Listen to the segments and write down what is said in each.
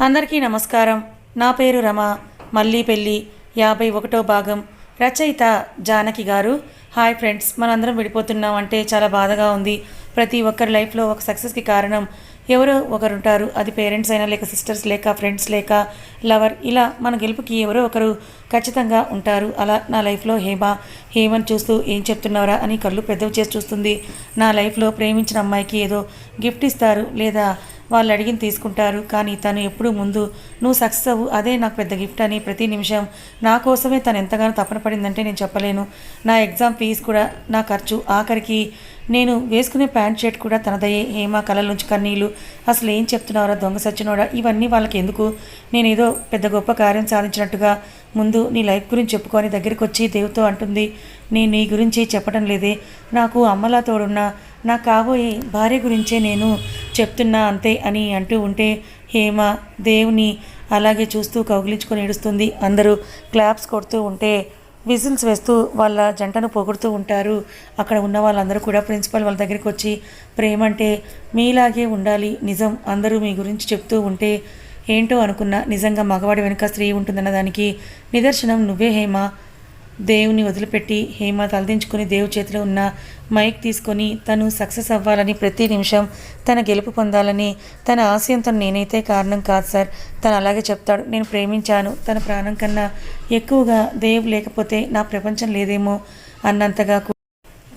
అందరికీ నమస్కారం. నా పేరు రమ. మళ్ళీ పెళ్ళి యాభై ఒకటో భాగం. రచయిత జానకి గారు. హాయ్ ఫ్రెండ్స్ మనందరం విడిపోతున్నాం అంటే చాలా బాధగా ఉంది. ప్రతి ఒక్కరి లైఫ్లో ఒక సక్సెస్కి కారణం ఎవరో ఒకరు ఉంటారు అది పేరెంట్స్ అయినా లేక సిస్టర్స్ లేక ఫ్రెండ్స్ లేక లవర్. ఇలా మన గెలుపుకి ఎవరో ఒకరు ఖచ్చితంగా ఉంటారు. అలా నా లైఫ్లో హేమ. హేమని చూస్తూ ఏం చెప్తున్నారా అని కళ్ళు పెద్దవి చేసి చూస్తుంది. నా లైఫ్లో ప్రేమించిన అమ్మాయికి ఏదో గిఫ్ట్ ఇస్తారు లేదా వాళ్ళు అడిగిన తీసుకుంటారు. కానీ తను ఎప్పుడు ముందు నువ్వు సక్సెస్ అవ్వు అదే నాకు పెద్ద గిఫ్ట్ అని ప్రతి నిమిషం నా కోసమే తను ఎంతగానో తపన పడిందంటే నేను చెప్పలేను. నా ఎగ్జామ్ ఫీజు కూడా నా ఖర్చు. ఆఖరికి నేను వేసుకునే ప్యాంట్ షర్ట్ కూడా తనదయ్యే హేమ కళ్ళ నుంచి కన్నీళ్ళు అసలు ఏం చెప్తున్నావురా దొంగ సచ్చినోడా? ఇవన్నీ వాళ్ళకి ఎందుకు? నేను ఏదో పెద్ద గొప్ప కార్యం సాధించినట్టుగా ముందు నీ లైఫ్ గురించి చెప్పుకొని దగ్గరికి వచ్చి దేవుతో అంటుంది. నేను నీ గురించి చెప్పడం లేదే. నాకు అమ్మలా తోడున్నా. నా కాబోయే భార్య గురించే నేను చెప్తున్నా అంతే అని అంటూ ఉంటే హేమ దేవుని అలాగే చూస్తూ కౌగిలించుకొని ఏడుస్తుంది. అందరూ క్లాప్స్ కొడుతూ ఉంటే విజిల్స్ వేస్తూ వాళ్ళ జంటను పొగుడుతూ ఉంటారు. అక్కడ ఉన్న వాళ్ళందరూ కూడా ప్రిన్సిపల్ వాళ్ళ దగ్గరికి వచ్చి ప్రేమ అంటే మీలాగే ఉండాలి నిజం అందరూ మీ గురించి చెప్తూ ఉంటే ఏంటో అనుకున్నా నిజంగా మగవాడి వెనుక స్త్రీ ఉంటుందన్న దానికి నిదర్శనం నువ్వే హేమ. దేవుని వదిలిపెట్టి హేమ తలదించుకుని దేవు చేతిలో ఉన్న మైక్ తీసుకొని తను సక్సెస్ అవ్వాలని ప్రతి నిమిషం తన గెలుపు పొందాలని తన ఆశయంతో నేనైతే కారణం కాదు సార్. తను అలాగే చెప్తాడు నేను ప్రేమించాను తన ప్రాణం కన్నా ఎక్కువగా దేవ్ లేకపోతే నా ప్రపంచం లేదేమో అన్నంతగా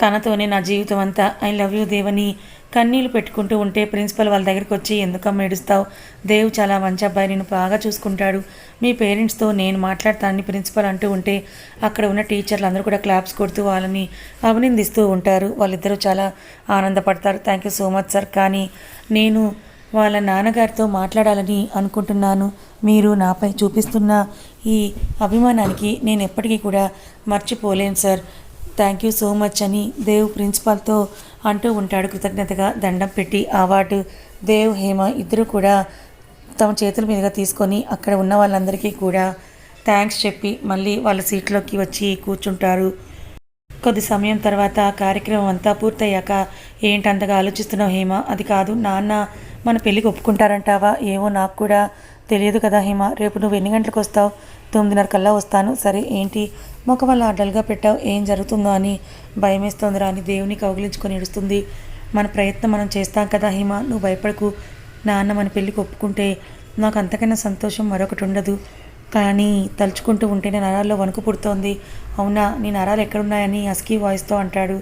తనతోనే నా జీవితం అంతా ఐ లవ్ యూ దేవని కన్నీళ్ళు పెట్టుకుంటూ ఉంటే ప్రిన్సిపల్ వాళ్ళ దగ్గరికి వచ్చి ఎందుకమ్మ ఏడుస్తావు? దేవ్ చాలా మంచి అబ్బాయి నేను బాగా చూసుకుంటాడు. మీ పేరెంట్స్తో నేను మాట్లాడతానని ప్రిన్సిపల్ అంటూ ఉంటే అక్కడ ఉన్న టీచర్లు అందరూ కూడా క్లాప్స్ కొడుతూ వాళ్ళని అభినందిస్తూ ఉంటారు. వాళ్ళిద్దరూ చాలా ఆనందపడతారు. Thank you so much sir. కానీ నేను వాళ్ళ నాన్నగారితో మాట్లాడాలని అనుకుంటున్నాను. మీరు నాపై చూపిస్తున్న ఈ అభిమానానికి నేను ఎప్పటికీ కూడా మర్చిపోలేను sir. Thank you so much అని దేవ్ ప్రిన్సిపాల్తో అంటూ ఉంటాడు. కృతజ్ఞతగా దండం పెట్టి అవార్డు దేవ్ హేమ ఇద్దరు కూడా తమ చేతుల మీదుగా తీసుకొని అక్కడ ఉన్న వాళ్ళందరికీ కూడా థ్యాంక్స్ చెప్పి మళ్ళీ వాళ్ళ సీట్లోకి వచ్చి కూర్చుంటారు. కొద్ది సమయం తర్వాత కార్యక్రమం అంతా పూర్తయ్యాక ఏంటి అంతగా ఆలోచిస్తున్నావు హేమ? అది కాదు నాన్న మన పెళ్ళికి ఒప్పుకుంటారంటావా? ఏమో నాకు కూడా తెలియదు కదా హేమ. రేపు నువ్వు ఎన్ని గంటలకు వస్తావు? తొమ్మిదిన్నర కల్లా వస్తాను. సరే ఏంటి? మొక్క అలా అడ్డలుగా పెట్టావు. ఏం జరుగుతుందో అని భయమేస్తోందిరా అని దేవుని కౌగిలించుకొని ఏడుస్తుంది. మన ప్రయత్నం మనం చేస్తాం కదా హిమ నువ్వు భయపడకు. నాన్న మన పెళ్ళికి ఒప్పుకుంటే నాకు అంతకన్నా సంతోషం మరొకటి ఉండదు. కానీ తలుచుకుంటూ ఉంటే నరాల్లో వణుకు పుడుతోంది. అవునా నీ నరాలు ఎక్కడున్నాయని అస్కీ వాయిస్తో అంటాడు.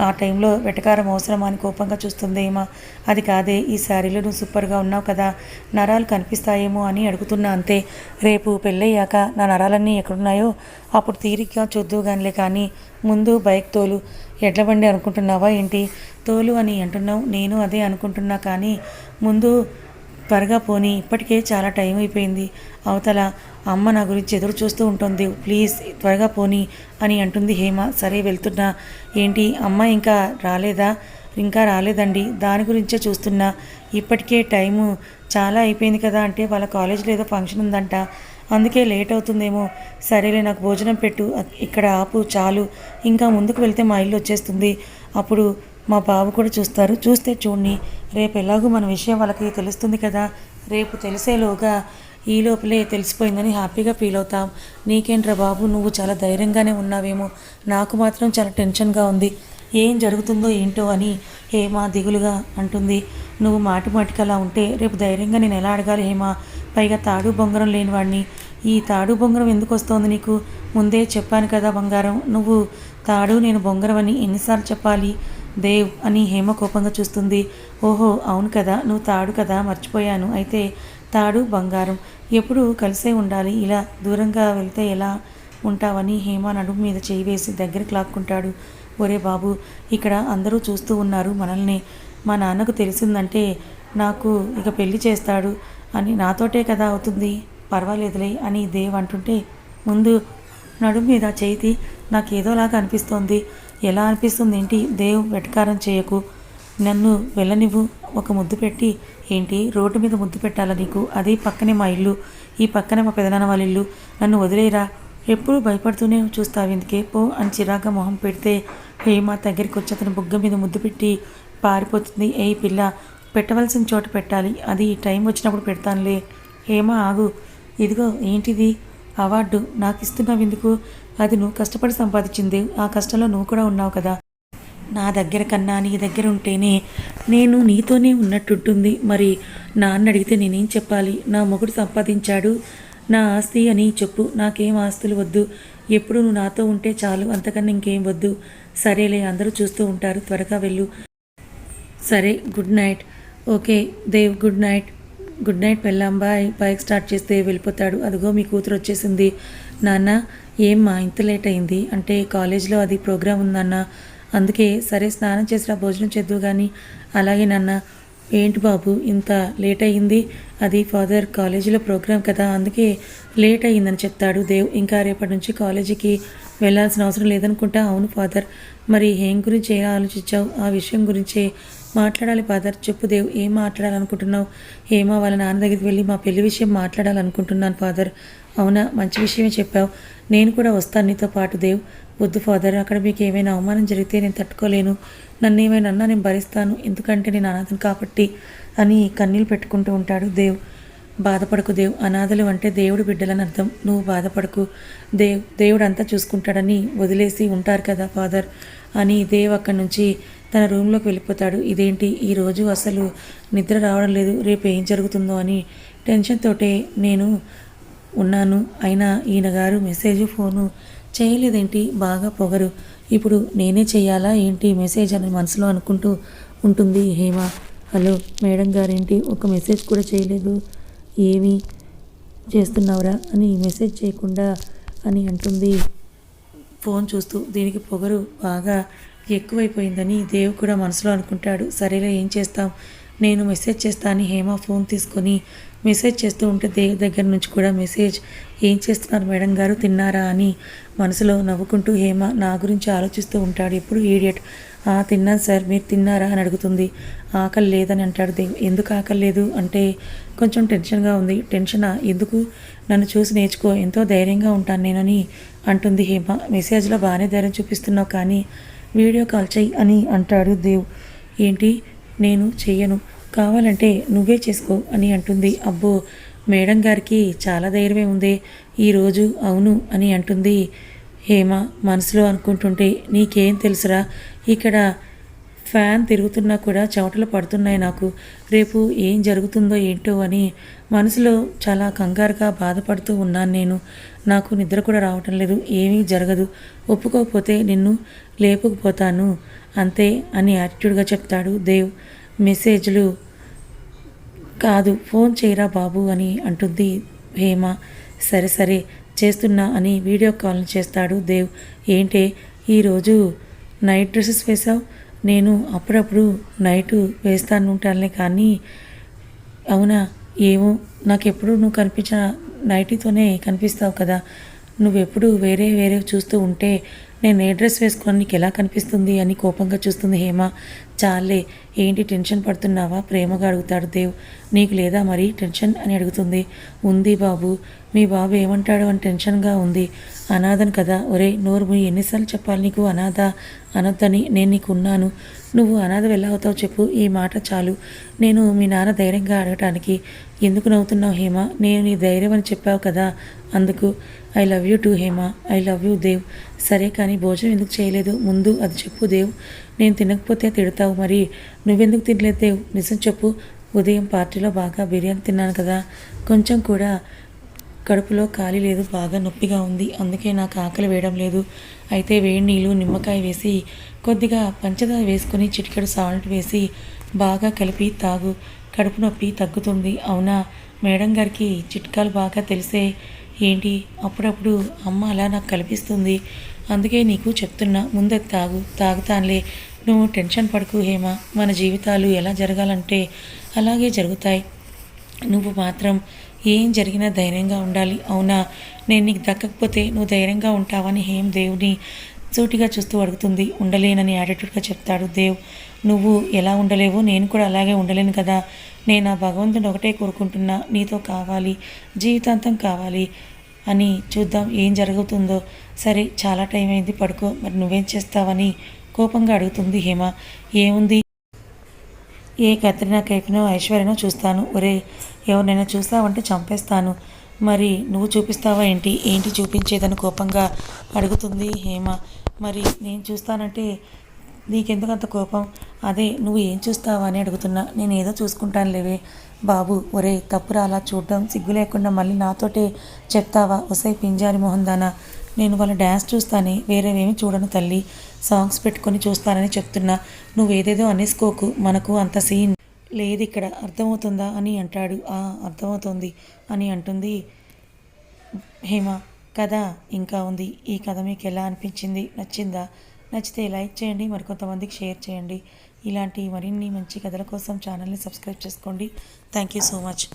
ఆ టైంలో వెటకారం అవసరమా అని కోపంగా చూస్తుంది ఏమా అది కాదే ఈ శారీలో నువ్వు సూపర్గా ఉన్నావు కదా నరాలు కనిపిస్తాయేమో అని అడుగుతున్నా అంతే. రేపు పెళ్ళయ్యాక నా నరాలన్నీ ఎక్కడున్నాయో? అప్పుడు తీరిగ్గా చూద్దు గానిలే కానీ ముందు బైక్ తోలు. ఎడ్ల బండి అనుకుంటున్నావా ఏంటి? తోలు అని అంటున్నావు నేను అదే అనుకుంటున్నా కానీ ముందు త్వరగా పోని ఇప్పటికే చాలా టైం అయిపోయింది. అవతల అమ్మ నా గురించి ఎదురు చూస్తూ ఉంటుంది. ప్లీజ్ త్వరగా పోని అని అంటుంది హేమ. సరే వెళ్తున్నా. ఏంటి అమ్మ ఇంకా రాలేదా? ఇంకా రాలేదండి. దాని గురించే చూస్తున్నా. ఇప్పటికే టైము చాలా అయిపోయింది కదా అంటే వాళ్ళ కాలేజీలో ఏదో ఫంక్షన్ ఉందంట. అందుకే లేట్ అవుతుందేమో. సరేలే నాకు భోజనం పెట్టు. ఇక్కడ ఆపు చాలు. ఇంకా ముందుకు వెళ్తే మా ఇల్లు వచ్చేస్తుంది. అప్పుడు మా బాబు కూడా చూస్తారు. చూస్తే చూడండి రేపు ఎలాగో మన విషయం వాళ్ళకి తెలుస్తుంది కదా. రేపు తెలిసేలోగా ఈ లోపలే తెలిసిపోయిందని హ్యాపీగా ఫీల్ అవుతాం. నీకేంట్రా బాబు నువ్వు చాలా ధైర్యంగానే ఉన్నావేమో. నాకు మాత్రం చాలా టెన్షన్గా ఉంది. ఏం జరుగుతుందో ఏంటో అని హేమ దిగులుగా అంటుంది. నువ్వు మాటి మాటికి అలా ఉంటే రేపు ధైర్యంగా నేను ఎలా అడగాలి హేమ? పైగా తాడు బొంగరం లేనివాడిని ఈ తాడు బొంగరం ఎందుకు వస్తోంది నీకు? ముందే చెప్పాను కదా బంగారం. నువ్వు తాడు నేను బొంగరం అని ఎన్నిసార్లు చెప్పాలి? దేవ్ అని హేమ కోపంగా చూస్తుంది. ఓహో అవును కదా నువ్వు తాడు కదా మర్చిపోయాను. అయితే తాడు బంగారం. ఎప్పుడు కలిసే ఉండాలి. ఇలా దూరంగా వెళ్తే ఎలా ఉంటావని హేమ నడుము మీద చేయి వేసి దగ్గరికి లాక్కుంటాడు. ఒరే బాబు ఇక్కడ అందరూ చూస్తూ ఉన్నారు మనల్ని. మా నాన్నకు తెలిసిందంటే నాకు ఇక పెళ్ళి చేస్తాడు అని నాతోటే కదా అవుతుంది. పర్వాలేదులే అని దేవ్ అంటుంటే ముందు నడుము మీద చేతి నాకు ఏదోలాగా అనిపిస్తోంది. ఎలా అనిపిస్తుంది ఏంటి? దేవ్ వెటకారం చేయకు. నన్ను వెళ్ళనివ్వు. ఒక ముద్దు పెట్టి. ఏంటి? రోడ్డు మీద ముద్దు పెట్టాలా నీకు? అది పక్కనే మా ఇల్లు. ఈ పక్కనే మా పెదనాన్న వాళ్ళ ఇల్లు. నన్ను వదిలేరా? ఎప్పుడు భయపడుతూనే చూస్తావు ఎందుకే? పో అని చిరాగా మొహం పెడితే హేమ దగ్గరికి వచ్చి అతని బుగ్గ మీద ముద్దు పెట్టి పారిపోతుంది. ఏ పిల్ల పెట్టవలసిన చోట పెట్టాలి. అది టైం వచ్చినప్పుడు పెడతానులే. హేమ ఆగు. ఇదిగో ఏంటిది? అవార్డు నాకు ఇస్తున్నావు అది నువ్వు కష్టపడి సంపాదించింది. ఆ కష్టంలో నువ్వు కూడా ఉన్నావు కదా. నా దగ్గర కన్నా నీ దగ్గర ఉంటేనే నేను నీతోనే ఉన్నట్టుంటుంది. మరి నాన్న అడిగితే నేనేం చెప్పాలి? నా మొగుడు సంపాదించాడు. నా ఆస్తి అని చెప్పు. నాకేం ఆస్తులు వద్దు. ఎప్పుడు నువ్వు నాతో ఉంటే చాలు. అంతకన్నా ఇంకేం వద్దు. సరేలే అందరూ చూస్తూ ఉంటారు. త్వరగా వెళ్ళు. సరే good night. Okay Dev good night. Good night పెళ్ళాం బైక్ స్టార్ట్ చేస్తే వెళ్ళిపోతాడు. అదిగో మీ కూతురు వచ్చేసింది. నాన్న ఏమ్మా ఇంత లేట్ అయింది? అంటే కాలేజీలో అది ప్రోగ్రామ్ ఉందన్న అందుకే సరే స్నానం చేసినా భోజనం చేద్దు కానీ అలాగే నాన్న ఏంటి బాబు ఇంత లేట్ అయ్యింది అది ఫాదర్ కాలేజీలో ప్రోగ్రామ్ కదా అందుకే లేట్ అయ్యిందని చెప్తాడు దేవ్. ఇంకా రేపటి నుంచి కాలేజీకి వెళ్ళాల్సిన అవసరం లేదనుకుంటా. అవును ఫాదర్ మరి ఏం గురించి ఎలా ఆలోచించావు? ఆ విషయం గురించే మాట్లాడాలి ఫాదర్. చెప్పు దేవ్ ఏం మాట్లాడాలనుకుంటున్నావు? ఏమో వాళ్ళ నాన్న దగ్గరికి వెళ్ళి మా పెళ్ళి విషయం మాట్లాడాలనుకుంటున్నాను ఫాదర్. అవునా? మంచి విషయమే చెప్పావు. నేను కూడా వస్తాను నీతో పాటు దేవ్. వద్దు ఫాదర్. అక్కడ మీకు ఏమైనా అవమానం జరిగితే నేను తట్టుకోలేను. నన్ను ఏమైనా అన్నా నేను భరిస్తాను. ఎందుకంటే నేను అనాథను కాబట్టి అని కన్నీళ్ళు పెట్టుకుంటూ ఉంటాడు దేవ్. బాధపడకు దేవ్. అనాథలు అంటే దేవుడు బిడ్డలని అర్థం. నువ్వు బాధపడకు దేవ్. దేవుడు అంతా చూసుకుంటాడని వదిలేసి ఉంటారు కదా ఫాదర్. అని దేవ్ అక్కడి నుంచి తన రూమ్లోకి వెళ్ళిపోతాడు. ఇదేంటి? ఈరోజు అసలు నిద్ర రావడం లేదు. రేపు ఏం జరుగుతుందో అని టెన్షన్ తోటే నేను ఉన్నాను. అయినా ఈయన గారు మెసేజ్ ఫోను చేయలేదేంటి? బాగా పొగరు. ఇప్పుడు నేనే చేయాలా? ఏంటి మెసేజ్? అని మనసులో అనుకుంటూ ఉంటుంది హేమ. Hello madam గారేంటి? ఒక మెసేజ్ కూడా చేయలేదు. ఏమి చేస్తున్నావురా? అని మెసేజ్ చేయకుండా అని అంటుంది. ఫోన్ చూస్తూ దీనికి పొగరు బాగా ఎక్కువైపోయిందని దేవ్ కూడా మనసులో అనుకుంటాడు. సరేలే ఏం చేస్తాం? నేను మెసేజ్ చేస్తా అని హేమ ఫోన్ తీసుకొని మెసేజ్ చేస్తూ ఉంటే దేవ్ దగ్గర నుంచి కూడా మెసేజ్ ఏం చేస్తున్నారు మేడం గారు? తిన్నారా? అని మనసులో నవ్వుకుంటూ హేమ నా గురించి ఆలోచిస్తూ ఉంటాడు. ఎప్పుడు ఈడియట్ "ఆ, తిన్నాను సార్ మీరు తిన్నారా? అని అడుగుతుంది. ఆకలి లేదని అంటాడు దేవ్ ఎందుకు ఆకలి లేదు? అంటే కొంచెం టెన్షన్గా ఉంది. టెన్షనా? ఎందుకు? నన్ను చూసి నేర్చుకో ఎంతో ధైర్యంగా ఉంటాను నేనని అంటుంది హేమ. మెసేజ్లో బాగానే ధైర్యం చూపిస్తున్నావు కానీ వీడియో కాల్ చెయ్యి అని అంటాడు దేవ్. ఏంటి? నేను చెయ్యను. కావాలంటే నువ్వే చేసుకో అని అంటుంది. అబ్బో మేడం గారికి చాలా ధైర్యమే ఉంది. ఈరోజు అవును అని అంటుంది హేమ మనసులో అనుకుంటుంటే నీకేం తెలుసురా? ఇక్కడ ఫ్యాన్ తిరుగుతున్నా కూడా చెమటలు పడుతున్నాయి నాకు. రేపు ఏం జరుగుతుందో ఏంటో అని మనసులో చాలా కంగారుగా బాధపడుతూ ఉన్నాను నేను. నాకు నిద్ర కూడా రావటం లేదు. ఏమీ జరగదు. ఒప్పుకోకపోతే నిన్ను లేపుకుపోతాను. అంతే అని యాటిట్యూడ్గా చెప్తాడు దేవ్. మెసేజ్లు కాదు ఫోన్ చేయరా బాబు అని అంటుంది హేమ. సరే సరే చేస్తున్నా అని వీడియో కాల్ చేస్తాడు దేవ్. ఏంటే ఈరోజు నైట్ డ్రెస్సెస్ వేసావు నేను అప్పుడప్పుడు నైటు వేస్తాను ఉంటానులే కానీ అవునా? ఏమో? నాకు ఎప్పుడు నువ్వు కనిపించిన నైటీతోనే కనిపిస్తావు కదా. నువ్వెప్పుడు వేరే వేరే చూస్తూ ఉంటే నేను ఏ డ్రెస్ వేసుకొని నీకు ఎలా కనిపిస్తుంది అని కోపంగా చూస్తుంది హేమ. చాలే ఏంటి టెన్షన్ పడుతున్నావా? ప్రేమగా అడుగుతాడు దేవ్. నీకు లేదా మరి టెన్షన్? అని అడుగుతుంది. ఉంది బాబు మీ బాబు ఏమంటాడు అని టెన్షన్గా ఉంది. అనాథను కదా. ఒరే నోరు మీ ఎన్నిసార్లు చెప్పాలి నీకు అనాథ అనొద్దని నేను నీకు ఉన్నాను. నువ్వు అనాథ ఎలా అవుతావు చెప్పు. ఈ మాట చాలు. నేను మీ నాన్న ధైర్యంగా అడగటానికి ఎందుకు నవ్వుతున్నావు హేమ? నేను నీ ధైర్యం అని చెప్పావు కదా. అందుకు I love you too Hema. I love you Dev. సరే కానీ భోజనం ఎందుకు చేయలేదు? ముందు అది చెప్పు దేవ్. నేను తినకపోతే తిడతావు మరి. నువ్వెందుకు తినలేదు దేవ్? నిజం చెప్పు. ఉదయం పార్టీలో బాగా బిర్యానీ తిన్నాను కదా. కొంచెం కూడా కడుపులో ఖాళీ లేదు బాగా నొప్పిగా ఉంది. అందుకే నాకు ఆకలి వేయడం లేదు. అయితే వేడి నీళ్ళు నిమ్మకాయ వేసి కొద్దిగా పంచదార వేసుకొని చిటికెడు సాల్ట్ వేసి బాగా కలిపి తాగు. కడుపు నొప్పి తగ్గుతుంది. అవునా? మేడం గారికి చిట్కాలు బాగా తెలిసే ఏంటి? అప్పుడప్పుడు అమ్మ అలా నాకు కల్పిస్తుంది. అందుకే నీకు చెప్తున్నా ముందే తాగు. తాగుతానులే. నువ్వు టెన్షన్ పడకు హేమ. మన జీవితాలు ఎలా జరగాలంటే అలాగే జరుగుతాయి. నువ్వు మాత్రం ఏం జరిగినా ధైర్యంగా ఉండాలి. అవునా? నేను నీకు దక్కకపోతే నువ్వు ధైర్యంగా ఉంటావని హేమ్ దేవుని సూటిగా చూస్తూ అడుగుతుంది. ఉండలేనని యాటిట్యూడ్గా చెప్తాడు దేవ్. నువ్వు ఎలా ఉండలేవో నేను కూడా అలాగే ఉండలేను కదా. నేను ఆ భగవంతుని ఒకటే కోరుకుంటున్నా. నీతో కావాలి. జీవితాంతం కావాలి అని చూద్దాం ఏం జరుగుతుందో. సరే చాలా టైం అయింది. పడుకో. మరి నువ్వేం చేస్తావని కోపంగా అడుగుతుంది హేమ. ఏముంది? ఏ కత్రినా కైఫ్నో ఐశ్వర్యనో చూస్తాను. ఒరే ఎవరినైనా చూసావంటే చంపేస్తాను. మరి నువ్వు చూపిస్తావా ఏంటి? ఏంటి చూపించేదని కోపంగా అడుగుతుంది హేమ. మరి నేను చూస్తానంటే నీకెందుకు అంత కోపం? అదే నువ్వు ఏం చూస్తావా అని అడుగుతున్నా. నేను ఏదో చూసుకుంటాను లేవే బాబు ఒరే తప్పురా అలా చూడడం సిగ్గు లేకుండా మళ్ళీ నాతోటే చెప్తావా? ఒసై పింజారి మోహన్ దానా. నేను వాళ్ళ డ్యాన్స్ చూస్తానే వేరేవేమి చూడను తల్లి. సాంగ్స్ పెట్టుకొని చూస్తానని చెప్తున్నా. నువ్వేదేదో అనేసుకోకు. మనకు అంత సీన్ లేదు ఇక్కడ అర్థమవుతుందా అని అంటాడు. ఆ అర్థమవుతుంది అని అంటుంది హేమ. కథ ఇంకా ఉంది. ఈ కథ మీకు ఎలా అనిపించింది? నచ్చిందా? నచ్చితే లైక్ చేయండి. మరికొంతమందికి షేర్ చేయండి. ఇలాంటి మరిన్ని మంచి కథల కోసం ఛానల్ని సబ్స్క్రైబ్ చేసుకోండి. Thank you so much.